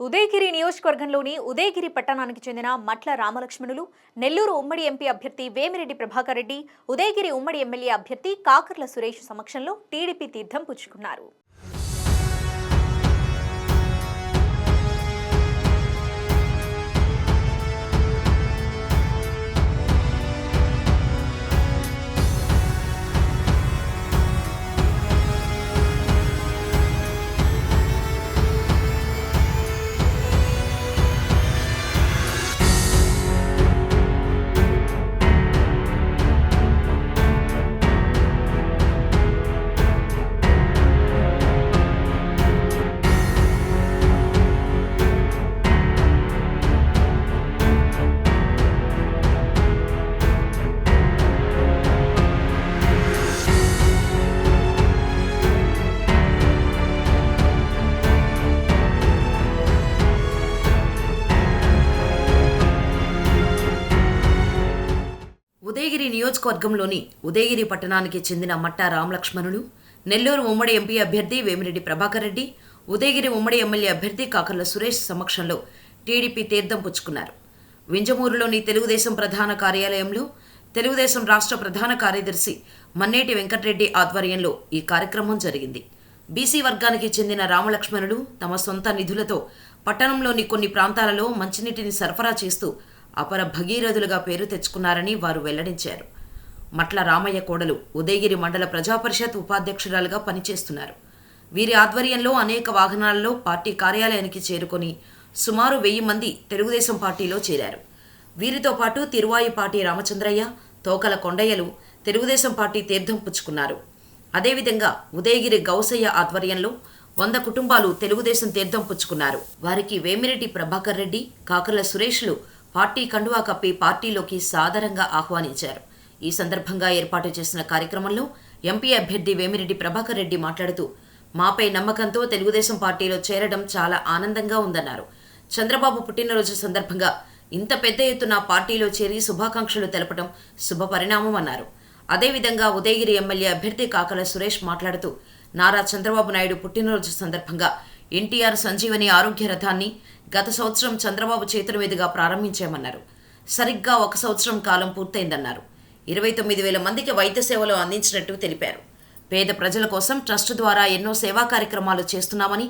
ఉదయగిరి నియోజకవర్గంలోని ఉదయగిరి పట్టణానికి చెందిన మట్ల రామలక్ష్మణులు నెల్లూరు ఉమ్మడి ఎంపీ అభ్యర్థి వేమిరెడ్డి ప్రభాకర్ రెడ్డి ఉదయగిరి ఉమ్మడి ఎమ్మెల్యే అభ్యర్థి కాకర్ల సురేష్ సమక్షంలో టీడీపీ తీర్థం పుచ్చుకున్నారు. నియోజకవర్గంలోని ఉదయగిరి పట్టణానికి చెందిన మట్టా రామలక్ష్మణులు నెల్లూరు ఉమ్మడి ఎంపీ అభ్యర్థి వేమిరెడ్డి ప్రభాకర్ రెడ్డి ఉదయగిరి ఉమ్మడి ఎమ్మెల్యే అభ్యర్థి కాకర్ల సురేష్ సమక్షంలో టీడీపీ తీర్థం పుచ్చుకున్నారు. వింజమూరులోని తెలుగుదేశం ప్రధాన కార్యాలయంలో తెలుగుదేశం రాష్ట్ర ప్రధాన కార్యదర్శి మన్నేటి వెంకటరెడ్డి ఆధ్వర్యంలో ఈ కార్యక్రమం జరిగింది. బీసీ వర్గానికి చెందిన రామలక్ష్మణులు తమ సొంత నిధులతో పట్టణంలోని కొన్ని ప్రాంతాలలో మంచినీటిని సరఫరా చేస్తూ అపర భగీరథులుగా పేరు తెచ్చుకున్నారని వారు వెల్లడించారు. మట్ల రామయ్య కోడలు ఉదయగిరి మండల ప్రజాపరిషత్ ఉపాధ్యక్షురాలుగా పనిచేస్తున్నారు. వీరి ఆధ్వర్యంలో అనేక వాహనాలలో పార్టీ కార్యాలయానికి చేరుకొని సుమారు వెయ్యి మంది తెలుగుదేశం పార్టీలో చేరారు. వీరితో పాటు తిరువాయిపాటి రామచంద్రయ్య తోకల కొండయ్యలు తెలుగుదేశం పార్టీ తీర్థం పుచ్చుకున్నారు. అదేవిధంగా ఉదయగిరి గౌసయ్య ఆధ్వర్యంలో వంద కుటుంబాలు తెలుగుదేశం తీర్థం పుచ్చుకున్నారు. వారికి వేమిరెడ్డి ప్రభాకర్ రెడ్డి కాకర్ల సురేష్లు పార్టీ కండువా కప్పి పార్టీలోకి సాదరంగా ఆహ్వానించారు. ఈ సందర్భంగా ఏర్పాటు చేసిన కార్యక్రమంలో ఎంపీ అభ్యర్థి వేమిరెడ్డి ప్రభాకర్ రెడ్డి మాట్లాడుతూ మాపై నమ్మకంతో తెలుగుదేశం పార్టీలో చేరడం చాలా ఆనందంగా ఉందన్నారు. చంద్రబాబు పుట్టినరోజు సందర్భంగా ఇంత పెద్ద ఎత్తున పార్టీలో చేరి శుభాకాంక్షలు తెలపడం శుభపరిణామం అన్నారు అదేవిధంగా ఉదయగిరి ఎమ్మెల్యే అభ్యర్థి కాకల సురేష్ మాట్లాడుతూ నారా చంద్రబాబు నాయుడు పుట్టినరోజు సందర్భంగా ఎన్టీఆర్ సంజీవని ఆరోగ్య రథాన్ని గత సంవత్సరం చంద్రబాబు చేతుల మీదుగా ప్రారంభించామన్నారు. సరిగ్గా ఒక సంవత్సరం కాలం పూర్తయిందన్నారు. ఇరవై తొమ్మిది వేల మందికి వైద్య సేవలు అందించినట్టు తెలిపారు. పేద ప్రజల కోసం ట్రస్ట్ ద్వారా ఎన్నో సేవా కార్యక్రమాలు చేస్తున్నామని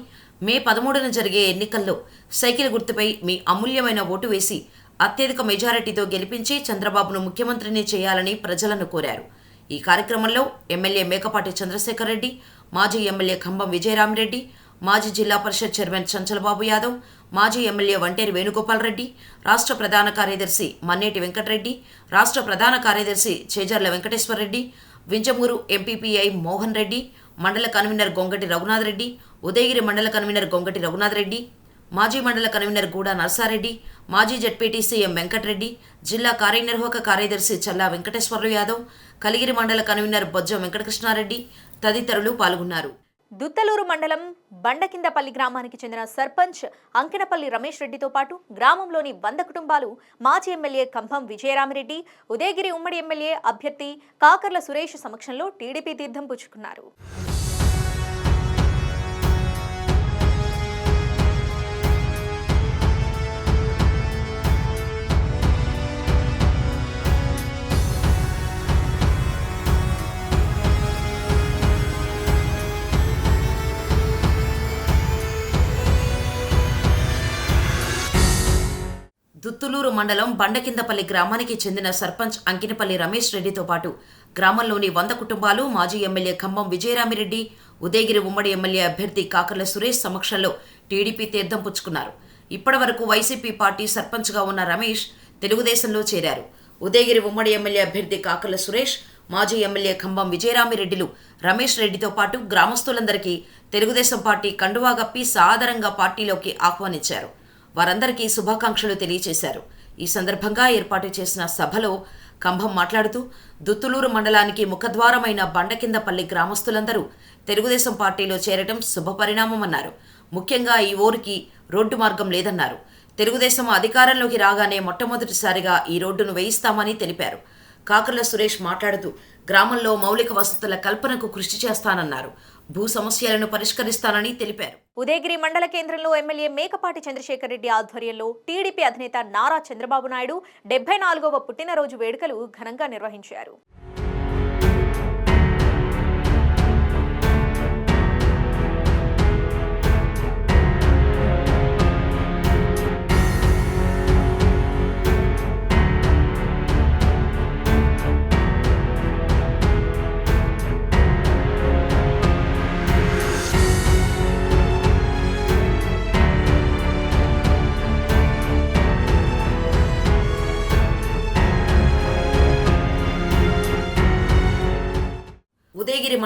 మే పదమూడున జరిగే ఎన్నికల్లో సైకిల్ గుర్తుపై మీ అమూల్యమైన ఓటు వేసి అత్యధిక మెజారిటీతో గెలిపించి చంద్రబాబును ముఖ్యమంత్రిని చేయాలని ప్రజలను కోరారు. ఈ కార్యక్రమంలో ఎమ్మెల్యే మేకపాటి చంద్రశేఖర్ రెడ్డి మాజీ ఎమ్మెల్యే ఖమ్మం విజయరామరెడ్డి మాజీ జిల్లా పరిషత్ చైర్మన్ చంచలబాబు యాదవ్ మాజీ ఎమ్మెల్యే వంటేరు వేణుగోపాల్ రెడ్డి రాష్ట్ర ప్రధాన కార్యదర్శి మన్నేటి వెంకటరెడ్డి రాష్ట్ర ప్రధాన కార్యదర్శి చేజర్ల వెంకటేశ్వర రెడ్డి వింజమూరు ఎంపీపీఐ మోహన్ రెడ్డి మండల కన్వీనర్ గొంగటి రఘునాథ్ రెడ్డి ఉదయగిరి మండల కన్వీనర్ గొంగటి రఘునాథ్ రెడ్డి మాజీ మండల కన్వీనర్ గూడా నర్సారెడ్డి మాజీ జడ్పీటీసీ ఎం వెంకటరెడ్డి జిల్లా కార్యనిర్వాహక కార్యదర్శి చల్లా వెంకటేశ్వర్లు యాదవ్ కలిగిరి మండల కన్వీనర్ బొజ్జ వెంకటకృష్ణారెడ్డి తదితరులు పాల్గొన్నారు. దుత్తలూరు మండలం బండకిందపల్లి గ్రామానికి చెందిన సర్పంచ్ అంకినపల్లి రమేష్ రెడ్డితో పాటు గ్రామంలోని వంద కుటుంబాలు మాజీ ఎమ్మెల్యే కంభం విజయరామిరెడ్డి ఉదయగిరి ఉమ్మడి ఎమ్మెల్యే అభ్యర్థి కాకర్ల సురేష్ సమక్షంలో టీడీపీ తీర్థం పుచ్చుకున్నారు. దుత్తులూరు మండలం బండకిందపల్లి గ్రామానికి చెందిన సర్పంచ్ అంకినపల్లి రమేష్ రెడ్డితో పాటు గ్రామంలోని వంద కుటుంబాలు మాజీ ఎమ్మెల్యే ఖమ్మం విజయరామిరెడ్డి ఉదయగిరి ఉమ్మడి ఎమ్మెల్యే అభ్యర్థి కాకర్ల సురేష్ సమక్షంలో టీడీపీ తీర్థం పుచ్చుకున్నారు. ఇప్పటివరకు వైసీపీ పార్టీ సర్పంచ్గా ఉన్న రమేష్ తెలుగుదేశంలో చేరారు. ఉదయగిరి ఉమ్మడి ఎమ్మెల్యే అభ్యర్థి కాకర్ల సురేష్ మాజీ ఎమ్మెల్యే ఖమ్మం విజయరామిరెడ్డిలు రమేష్ రెడ్డితో పాటు గ్రామస్తులందరికీ తెలుగుదేశం పార్టీ కండువా గప్పి సాదరంగా పార్టీలోకి ఆహ్వానించారు. వారందరికీ శుభాకాంక్షలు తెలియజేశారు ఈ సందర్భంగా ఏర్పాటు చేసిన సభలో కంభం మాట్లాడుతూ దుత్తులూరు మండలానికి ముఖద్వారమైన బండకిందపల్లి గ్రామస్తులందరూ తెలుగుదేశం పార్టీలో చేరటం శుభపరిణామమన్నారు. ముఖ్యంగా ఈ ఊరికి రోడ్డు మార్గం లేదన్నారు. తెలుగుదేశం అధికారంలోకి రాగానే మొట్టమొదటిసారిగా ఈ రోడ్డును వేయిస్తామని తెలిపారు. కాకర్ల సురేష్ మాట్లాడుతూ గ్రామంలో మౌలిక వసతుల కల్పనకు కృషి చేస్తానన్నారు. భూ సమస్యలను పరిష్కరిస్తానని తెలిపారు. ఉదయగిరి మండల కేంద్రంలో ఎమ్మెల్యే మేకపాటి చంద్రశేఖర్ రెడ్డి ఆధ్వర్యంలో టీడీపీ అధినేత నారా చంద్రబాబు నాయుడు డెబ్బై నాలుగవ పుట్టినరోజు వేడుకలు ఘనంగా నిర్వహించారు.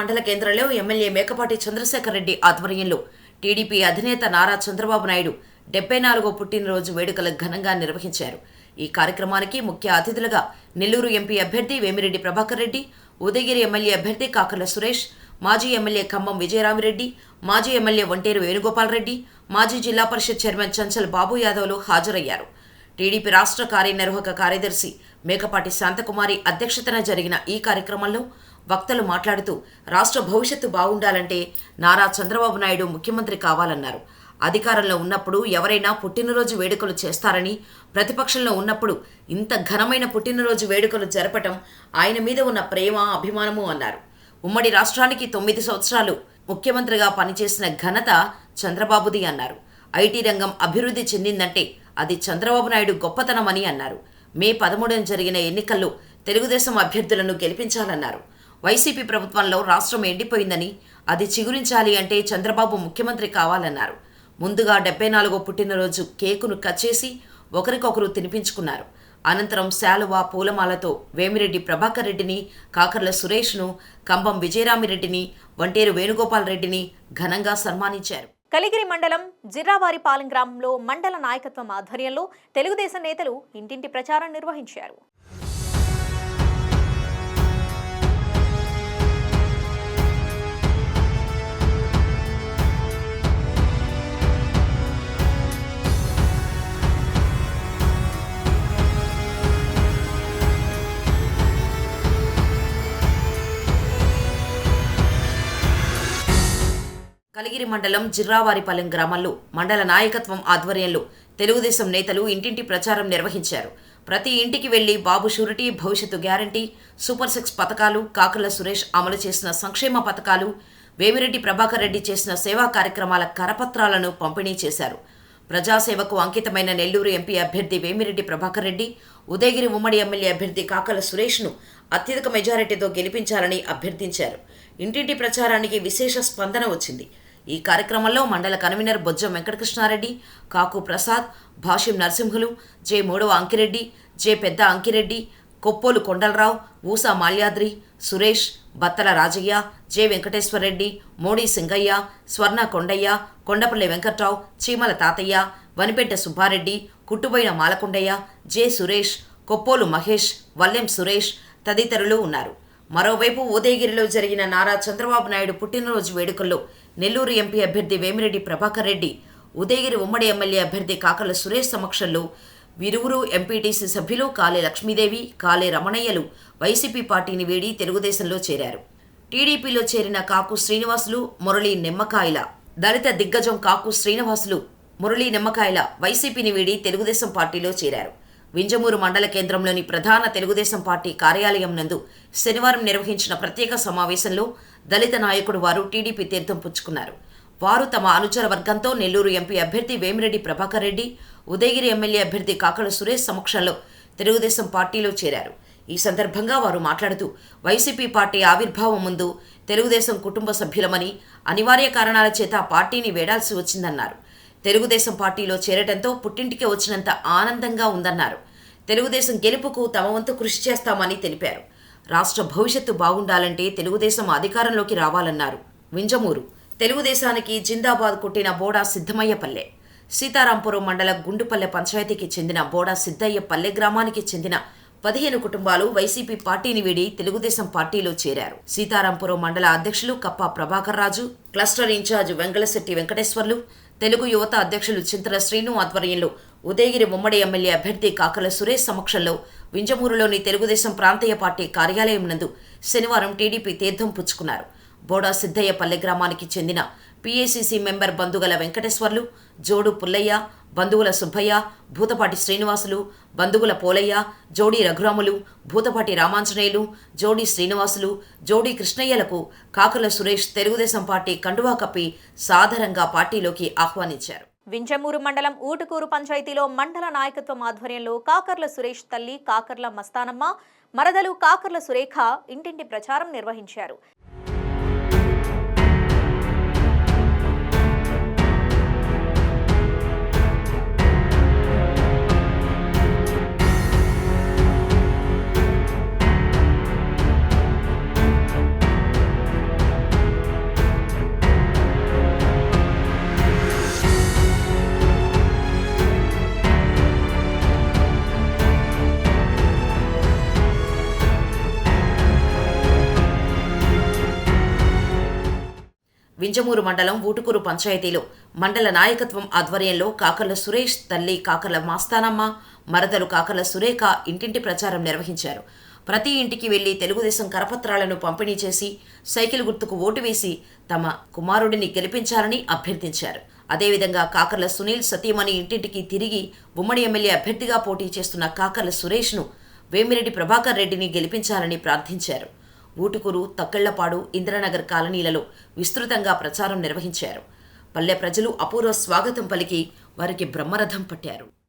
మండల కేంద్రంలో ఎమ్మెల్యే మేకపాటి చంద్రశేఖర్ రెడ్డి ఆధ్వర్యంలో టీడీపీ అధినేత నారా చంద్రబాబు నాయుడు డెబ్బై నాలుగో పుట్టినరోజు వేడుకలు ఘనంగా నిర్వహించారు. ఈ కార్యక్రమానికి ముఖ్య అతిథులుగా నెల్లూరు ఎంపీ అభ్యర్థి వేమిరెడ్డి ప్రభాకర్ రెడ్డి ఉదయగిరి ఎమ్మెల్యే అభ్యర్థి కాకర్ల సురేష్ మాజీ ఎమ్మెల్యే ఖమ్మం విజయరామిరెడ్డి మాజీ ఎమ్మెల్యే వంటేరు వేణుగోపాల్ రెడ్డి మాజీ జిల్లా పరిషత్ చైర్మన్ చంచల్ బాబు యాదవ్లు హాజరయ్యారు. టీడీపీ రాష్ట్ర కార్యనిర్వాహక కార్యదర్శి మేకపాటి శాంతకుమారి అధ్యక్షతన జరిగిన ఈ కార్యక్రమంలో వక్తలు మాట్లాడుతూ రాష్ట్ర భవిష్యత్తు బాగుండాలంటే నారా చంద్రబాబు నాయుడు ముఖ్యమంత్రి కావాలన్నారు. అధికారంలో ఉన్నప్పుడు ఎవరైనా పుట్టినరోజు వేడుకలు చేస్తారని ప్రతిపక్షంలో ఉన్నప్పుడు ఇంత ఘనమైన పుట్టినరోజు వేడుకలు జరపటం ఆయన మీద ఉన్న ప్రేమ అభిమానము అన్నారు. ఉమ్మడి రాష్ట్రానికి తొమ్మిది సంవత్సరాలు ముఖ్యమంత్రిగా పనిచేసిన ఘనత చంద్రబాబుది అన్నారు. ఐటీ రంగం అభివృద్ధి చెందిందంటే అది చంద్రబాబు నాయుడు గొప్పతనమని అన్నారు. మే పదమూడున జరిగిన ఎన్నికల్లో తెలుగుదేశం అభ్యర్థులను గెలిపించాలన్నారు. వైసీపీ ప్రభుత్వంలో రాష్ట్రం ఎండిపోయిందని అది చిగురించాలి అంటే చంద్రబాబు ముఖ్యమంత్రి కావాలన్నారు. ముందుగా డెబ్బై నాలుగో పుట్టినరోజు కేకును కట్ చేసి ఒకరికొకరు తినిపించుకున్నారు. అనంతరం శాలువ పూలమాలతో వేమిరెడ్డి ప్రభాకర్ రెడ్డిని కాకర్ల సురేష్ను కంబం విజయరామిరెడ్డిని వంటేరు వేణుగోపాల్ రెడ్డిని ఘనంగా సన్మానించారు. కలిగిరి మండలం జిర్రావారిపాలెం గ్రామంలో మండల నాయకత్వం ఆధ్వర్యంలో తెలుగుదేశం నేతలు ఇంటింటి ప్రచారం నిర్వహించారు. కలిగిరి మండలం జిర్రావారిపాలెం గ్రామంలో మండల నాయకత్వం ఆధ్వర్యంలో తెలుగుదేశం నేతలు ఇంటింటి ప్రచారం నిర్వహించారు. ప్రతి ఇంటికి వెళ్ళి బాబు షూరిటీ భవిష్యత్తు గ్యారంటీ సూపర్ సిక్స్ పథకాలు కాకుల సురేష్ అమలు చేసిన సంక్షేమ పథకాలు వేమిరెడ్డి ప్రభాకర్ రెడ్డి చేసిన సేవా కార్యక్రమాల కరపత్రాలను పంపిణీ చేశారు. ప్రజాసేవకు అంకితమైన నెల్లూరు ఎంపీ అభ్యర్థి వేమిరెడ్డి ప్రభాకర్ రెడ్డి ఉదయగిరి ఉమ్మడి ఎమ్మెల్యే అభ్యర్థి కాకల సురేష్ను అత్యధిక మెజారిటీతో గెలిపించాలని అభ్యర్థించారు. ఇంటింటి ప్రచారానికి విశేష స్పందన వచ్చింది. ఈ కార్యక్రమంలో మండల కన్వీనర్ బొజ్జం వెంకటకృష్ణారెడ్డి కాకు ప్రసాద్ భాష్యం నరసింహులు జె మూడవ అంకిరెడ్డి జె పెద్ద అంకిరెడ్డి కొప్పోలు కొండలరావు ఊసా మాల్యాద్రి సురేష్ బత్తల రాజయ్య జె వెంకటేశ్వరరెడ్డి మోడీ సింగయ్య స్వర్ణ కొండయ్య కొండపల్లి వెంకట్రావు చీమల తాతయ్య వనిపెట్ట సుబ్బారెడ్డి కుట్టుబోయిన మాలకొండయ్య జె సురేష్ కొప్పోలు మహేష్ వల్లెం సురేష్ తదితరులు ఉన్నారు. మరోవైపు ఉదయగిరిలో జరిగిన నారా చంద్రబాబు నాయుడు పుట్టినరోజు వేడుకల్లో నెల్లూరు ఎంపీ అభ్యర్థి వేమిరెడ్డి ప్రభాకర్ రెడ్డి ఉదయగిరి ఉమ్మడి ఎమ్మెల్యే అభ్యర్థి కాకల సురేష్ సమక్షంలో విరువురు ఎంపీటీసీ సభ్యులు కాలే లక్ష్మీదేవి కాలే రమణయ్యలు వైసీపీ పార్టీని వీడి తెలుగుదేశంలో చేరారు. టీడీపీలో చేరిన కాకు శ్రీనివాసులు మురళీ నిమ్మకాయల దళిత దిగ్గజం కాకు శ్రీనివాసులు మురళీ నిమ్మకాయల వైసీపీని వీడి తెలుగుదేశం పార్టీలో చేరారు. వింజమూరు మండల కేంద్రంలోని ప్రధాన తెలుగుదేశం పార్టీ కార్యాలయం నందు శనివారం నిర్వహించిన ప్రత్యేక సమావేశంలో దళిత నాయకుడు వారు టీడీపీ తీర్థం పుచ్చుకున్నారు. వారు తమ అనుచర వర్గంతో నెల్లూరు ఎంపీ అభ్యర్థి వేమిరెడ్డి ప్రభాకర్ రెడ్డి ఉదయగిరి ఎమ్మెల్యే అభ్యర్థి కాకల సురేష్ సమక్షంలో తెలుగుదేశం పార్టీలో చేరారు. ఈ సందర్భంగా వారు మాట్లాడుతూ వైసీపీ పార్టీ ఆవిర్భావం ముందు తెలుగుదేశం కుటుంబ సభ్యులమని అనివార్య కారణాల చేత పార్టీని వేడాల్సి వచ్చిందన్నారు. తెలుగుదేశం పార్టీలో చేరటంతో పుట్టింటికి వచ్చినంత ఆనందంగా ఉందన్నారు. తెలుగుదేశం గెలుపుకు తమ వంతు కృషి చేస్తామని తెలిపారు. రాష్ట్ర భవిష్యత్తు బాగుండాలంటే తెలుగుదేశం అధికారంలోకి రావాలన్నారు. వింజమూరు తెలుగుదేశానికి జిందాబాద్ కొట్టిన బోడా సిద్ధమయ్యపల్లె. సీతారాంపురం మండల గుండుపల్లె పంచాయతీకి చెందిన బోడా సిద్ధయ్య పల్లె గ్రామానికి చెందిన పదిహేను కుటుంబాలు వైసీపీ పార్టీని వీడి తెలుగుదేశం పార్టీలో చేరారు. సీతారాంపురం మండల అధ్యక్షులు కప్పా ప్రభాకర్ రాజు క్లస్టర్ ఇన్ఛార్జ్ వెంకటశెట్టి వెంకటేశ్వర్లు తెలుగు యువత అధ్యక్షులు చింతల శ్రీను ఆధ్వర్యంలో ఉదయగిరి ఉమ్మడి ఎమ్మెల్యే అభ్యర్థి కాకల సురేష్ సమక్షంలో వింజమూరులోని తెలుగుదేశం ప్రాంతీయ పార్టీ కార్యాలయం నందు శనివారం టీడీపీ తీర్థం పుచ్చుకున్నారు. బోడా సిద్ధయ్య పల్లె గ్రామానికి చెందిన పిఏసీసీ మెంబర్ బంధుగల వెంకటేశ్వర్లు జోడు పుల్లయ్య బంధువుల సుబ్బయ్య భూతపాటి శ్రీనివాసులు బంధువుల పోలయ్య జోడి రఘురాములు భూతపాటి రామాంజనేయులు జోడి శ్రీనివాసులు జోడి కృష్ణయ్యలకు కాకర్ల సురేష్ తెలుగుదేశం పార్టీ కండువా కప్పి సాధారణంగా పార్టీలోకి ఆహ్వానించారు. వింజమూరు మండలం ఊటుకూరు పంచాయతీలో మండల నాయకత్వం ఆధ్వర్యంలో కాకర్ల సురేష్ తల్లి కాకర్ల మస్తానమ్మ మరదలు కాకర్ల సురేఖ ఇంటింటి ప్రచారం నిర్వహించారు. వింజమూరు మండలం ఊటుకూరు పంచాయతీలో మండల నాయకత్వం ఆధ్వర్యంలో కాకర్ల సురేష్ తల్లి కాకర్ల మాస్తానమ్మ మరదలు కాకర్ల సురేఖ ఇంటింటి ప్రచారం నిర్వహించారు. ప్రతి ఇంటికి వెళ్ళి తెలుగుదేశం కరపత్రాలను పంపిణీ చేసి సైకిల్ గుర్తుకు ఓటు వేసి తమ కుమారుడిని గెలిపించాలని అభ్యర్థించారు. అదేవిధంగా కాకర్ల సునీల్ సతీమణి ఇంటింటికి తిరిగి ఉమ్మడి ఎమ్మెల్యే అభ్యర్థిగా పోటీ చేస్తున్న కాకర్ల సురేష్ను వేమిరెడ్డి ప్రభాకర్ రెడ్డిని గెలిపించాలని ప్రార్థించారు. ఊటుకూరు తక్కెళ్ళపాడు ఇంద్రనగర్ కాలనీలలో విస్తృతంగా ప్రచారం నిర్వహించారు. పల్లె ప్రజలు అపూర్వ స్వాగతం పలికి వారికి బ్రహ్మరథం పట్టారు.